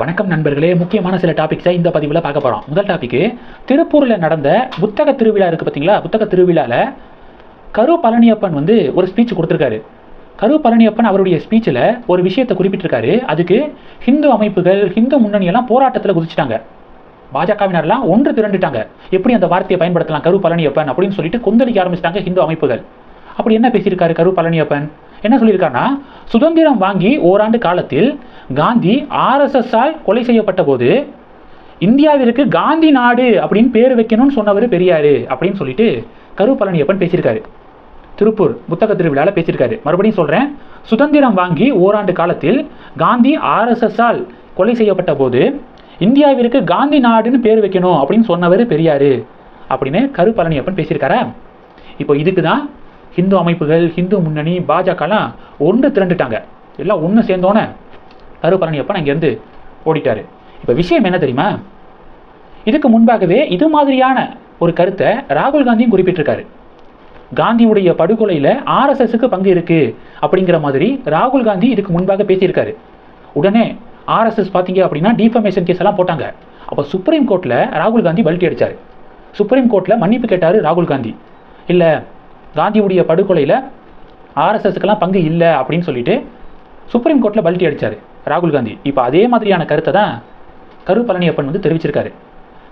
வணக்கம் நண்பர்களே. முக்கியமான சில டாபிக்ஸை இந்த பதிவில் பார்க்க போகிறோம் முதல் டாபிக்கு திருப்பூரில் நடந்த புத்தக திருவிழா இருக்குது பார்த்தீங்களா புத்தக திருவிழாவில் கரு பழனியப்பன் வந்து ஒரு ஸ்பீச் கொடுத்துருக்காரு. கரு பழனியப்பன் அவருடைய ஸ்பீச்சில் ஒரு விஷயத்தை குறிப்பிட்டிருக்காரு. அதுக்கு ஹிந்து அமைப்புகள் ஹிந்து முன்னணியெல்லாம் போராட்டத்தில் குதிச்சிட்டாங்க. பாஜகவினர்லாம் ஒன்று திரண்டுட்டாங்க. எப்படி அந்த வார்த்தையை பயன்படுத்தலாம்? கரு பழனியப்பன் அப்படின்னு சொல்லிட்டு கொந்தளிக்க ஆரம்பிச்சிட்டாங்க ஹிந்து அமைப்புகள். அப்படி என்ன பேசியிருக்காரு கரு பழனியப்பன்? என்ன சொல்லியிருக்காருன்னா சுதந்திரம் வாங்கி ஓராண்டு காலத்தில் காந்தி ஆர்எஸ்எஸ்ஸால் கொலை செய்யப்பட்ட போது இந்தியாவிற்கு காந்தி நாடு அப்படின்னு பேர் வைக்கணும்னு சொன்னவர் பெரியார் அப்படின்னு சொல்லிட்டு கரு பழனியப்பன் பேசியிருக்காரு. திருப்பூர் புத்தக திருவிழாவில் பேசியிருக்காரு. மறுபடியும் சொல்கிறேன் சுதந்திரம் வாங்கி ஓராண்டு காலத்தில் காந்தி ஆர்எஸ்எஸ்ஸால் கொலை செய்யப்பட்ட போது இந்தியாவிற்கு காந்தி நாடுன்னு பேர் வைக்கணும் அப்படின்னு சொன்னவர் பெரியார் அப்படின்னு கரு பழனியப்பன் பேசியிருக்காரா? இப்போ இதுக்கு தான் ஹிந்து அமைப்புகள் ஹிந்து முன்னணி பாஜகலாம் ஒன்று திரண்டுட்டாங்க. எல்லாம் ஒன்று சேர்ந்தோன்னே கரு பழனியப்பன் அங்கேருந்து ஓடிட்டார். இப்போ விஷயம் என்ன தெரியுமா? இதுக்கு முன்பாகவே இது மாதிரியான ஒரு கருத்தை ராகுல் காந்தியும் குறிப்பிட்டிருக்காரு. காந்தியுடைய படுகொலையில் ஆர்எஸ்எஸ்க்கு பங்கு இருக்குது அப்படிங்கிற மாதிரி ராகுல் காந்தி இதுக்கு முன்பாக பேசியிருக்காரு. உடனே ஆர்எஸ்எஸ் பார்த்தீங்க அப்படின்னா டிஃபமேஷன் கேஸ் எல்லாம் போட்டாங்க. அப்போ சுப்ரீம் கோர்ட்டில் ராகுல் காந்தி பல்ட்டி அடிச்சார். சுப்ரீம் கோர்ட்டில் மன்னிப்பு கேட்டார் ராகுல் காந்தி. இல்லை காந்தியுடைய படுகொலையில் ஆர்எஸ்எஸ்க்கெல்லாம் பங்கு இல்லை அப்படின்னு சொல்லிட்டு சுப்ரீம் கோர்ட்டில் பல்ட்டி அடிச்சார் ராகுல் காந்தி. இப்போ அதே மாதிரியான கருத்தை தான் கரு பழனியப்பன் வந்து தெரிவிச்சிருக்காரு.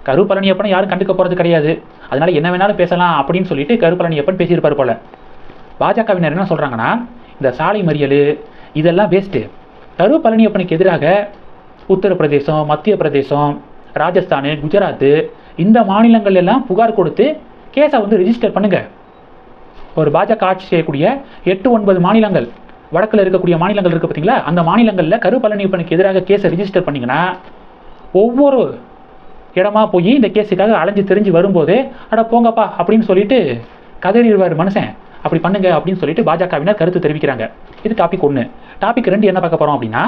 கரு பழனியப்பனை யாரும் கண்டுக்க போகிறது கிடையாது. அதனால் என்ன வேணாலும் பேசலாம் அப்படின்னு சொல்லிட்டு கரு பழனியப்பன் பேசியிருப்பார் போல. பாஜகவினர் என்ன சொல்கிறாங்கன்னா இந்த சாலை மறியல் இதெல்லாம் வேஸ்ட்டு கரு பழனியப்பனுக்கு எதிராக உத்தரப்பிரதேசம் மத்திய பிரதேசம் ராஜஸ்தானு குஜராத்து இந்த மாநிலங்கள் எல்லாம் புகார் கொடுத்து கேஸை வந்து ரிஜிஸ்டர் பண்ணுங்கள் ஒரு பாஜக ஆட்சி செய்யக்கூடிய எட்டு ஒன்பது மாநிலங்கள் வடக்கில் இருக்கக்கூடிய மாநிலங்கள் இருக்குது பார்த்தீங்களா அந்த மாநிலங்களில் கரு பழனியப்பனுக்கு எதிராக கேஸை ரிஜிஸ்டர் பண்ணிங்கன்னா ஒவ்வொரு இடமா போய் இந்த கேஸுக்காக அலைஞ்சு தெரிஞ்சு வரும்போது அட போங்கப்பா அப்படின்னு சொல்லிட்டு கதறிடுவார் மனுஷன். அப்படி பண்ணுங்க அப்படின்னு சொல்லிட்டு பாஜகவினர் கருத்து தெரிவிக்கிறாங்க. இது டாபிக் ஒன்று டாபிக் ரெண்டு என்ன பார்க்க போகிறோம் அப்படின்னா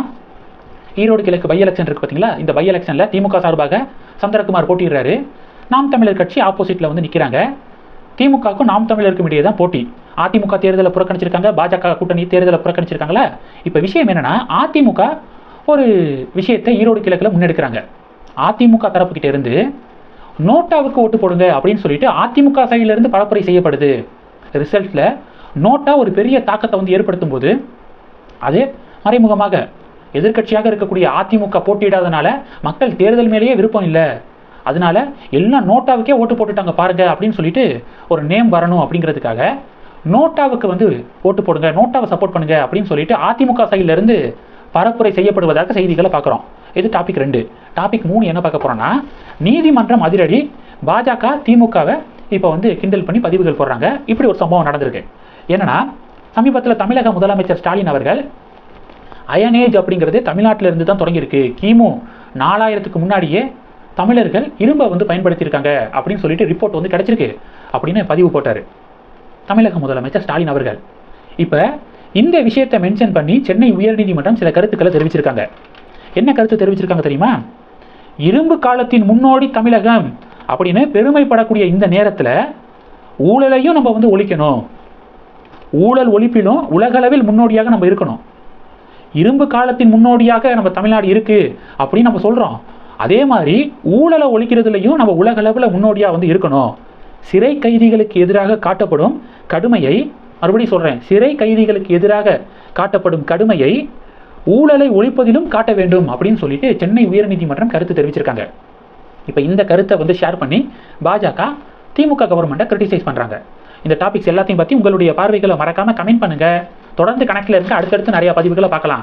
ஈரோடு கிழக்கு பை எலெக்ஷன் இருக்குது பார்த்தீங்களா இந்த பை எலெக்ஷனில் திமுக சார்பாக சந்திரகுமார் போட்டிடுறாரு நாம் தமிழர் கட்சி ஆப்போசிட்டில் வந்து நிற்கிறாங்க திமுகவுக்கும் நாம் தமிழருக்கும் இடையே தான் போட்டி. அதிமுக தேர்தலை புறக்கணிச்சிருக்காங்க பாஜக கூட்டணி தேர்தலை புறக்கணிச்சிருக்காங்களா இப்போ விஷயம் என்னென்னா அதிமுக ஒரு விஷயத்தை ஈரோடு கிழக்கில் முன்னெடுக்கிறாங்க. அதிமுக தரப்புக்கிட்ட இருந்து நோட்டாவுக்கு ஓட்டு போடுங்க அப்படின்னு சொல்லிட்டு அதிமுக சைடில் இருந்து பரப்புரை செய்யப்படுது. ரிசல்ட்டில் நோட்டா ஒரு பெரிய தாக்கத்தை வந்து ஏற்படுத்தும் போது அது மறைமுகமாக எதிர்க்கட்சியாக இருக்கக்கூடிய அதிமுக போட்டியிடாதனால மக்கள் தேர்தல் மேலேயே விருப்பம் இல்லை. அதனால எல்லாம் நோட்டாவுக்கே ஓட்டு போட்டுட்டாங்க பாருங்க அப்படின்னு சொல்லிட்டு ஒரு நேம் வரணும் அப்படிங்கிறதுக்காக நோட்டாவுக்கு வந்து ஓட்டு போடுங்க நோட்டாவை சப்போர்ட் பண்ணுங்க அப்படின்னு சொல்லிட்டு அதிமுக சைடில் பரப்புரை செய்யப்படுவதாக செய்திகளை பார்க்குறோம். இது டாபிக் ரெண்டு. டாபிக் மூணு என்ன பார்க்க போகிறோன்னா நீதிமன்றம் அதிரடி பாஜக திமுகவை இப்போ வந்து கிண்டல் பண்ணி பதிவுகள் போடுறாங்க. இப்படி ஒரு சம்பவம் நடந்திருக்கு. என்னன்னா சமீபத்தில் தமிழக முதலமைச்சர் ஸ்டாலின் அவர்கள் அயனேஜ் அப்படிங்கிறது தமிழ்நாட்டிலிருந்து தான் தொடங்கியிருக்கு. கிமு நாலாயிரத்துக்கு முன்னாடியே தமிழர்கள் இரும்பை வந்து பயன்படுத்தியிருக்காங்க அப்படின்னு சொல்லிட்டு ரிப்போர்ட் வந்து கிடச்சிருக்கு அப்படின்னு பதிவு போட்டார். தமிழக முதலமைச்சர் ஸ்டாலின் அவர்கள். இப்போ இந்த விஷயத்தை மென்ஷன் பண்ணி சென்னை உயர்நீதிமன்றம் சில கருத்துக்களை தெரிவிச்சிருக்காங்க. என்ன கருத்து தெரிவிச்சிருக்காங்க தெரியுமா? இரும்பு காலத்தின் முன்னோடி தமிழகம் அப்படின்னு பெருமைப்படக்கூடிய இந்த நேரத்தில் ஊழலையும் நம்ம வந்து ஒழிக்கணும். ஊழல் ஒழிப்பிலும் உலகளவில் முன்னோடியாக நம்ம இருக்கணும். இரும்பு காலத்தின் முன்னோடியாக நம்ம தமிழ்நாடு இருக்குது அப்படின்னு நம்ம சொல்கிறோம் அதே மாதிரி ஊழலை ஒழிக்கிறதுலையும் நம்ம உலகளவில் முன்னோடியாக வந்து இருக்கணும். சிறை கைதிகளுக்கு எதிராக காட்டப்படும் கடுமையை மறுபடியும் சொல்கிறேன் சிறை கைதிகளுக்கு எதிராக காட்டப்படும் கடுமையை ஊழலை ஒழிப்பதிலும் காட்ட வேண்டும் அப்படின்னு சொல்லிட்டு சென்னை உயர்நீதிமன்றம் கருத்து தெரிவிச்சிருக்காங்க. இப்போ இந்த கருத்தை வந்து ஷேர் பண்ணி பாஜக திமுக கவர்மெண்ட்டை கிரிட்டிசைஸ் பண்ணுறாங்க இந்த டாபிக்ஸ் எல்லாத்தையும் பற்றி உங்களுடைய பார்வைகளை மறக்காமல் கமெண்ட் பண்ணுங்கள் தொடர்ந்து கணக்கில் இருக்க அடுத்தடுத்து நிறையா பதிவுகளை பார்க்கலாம்.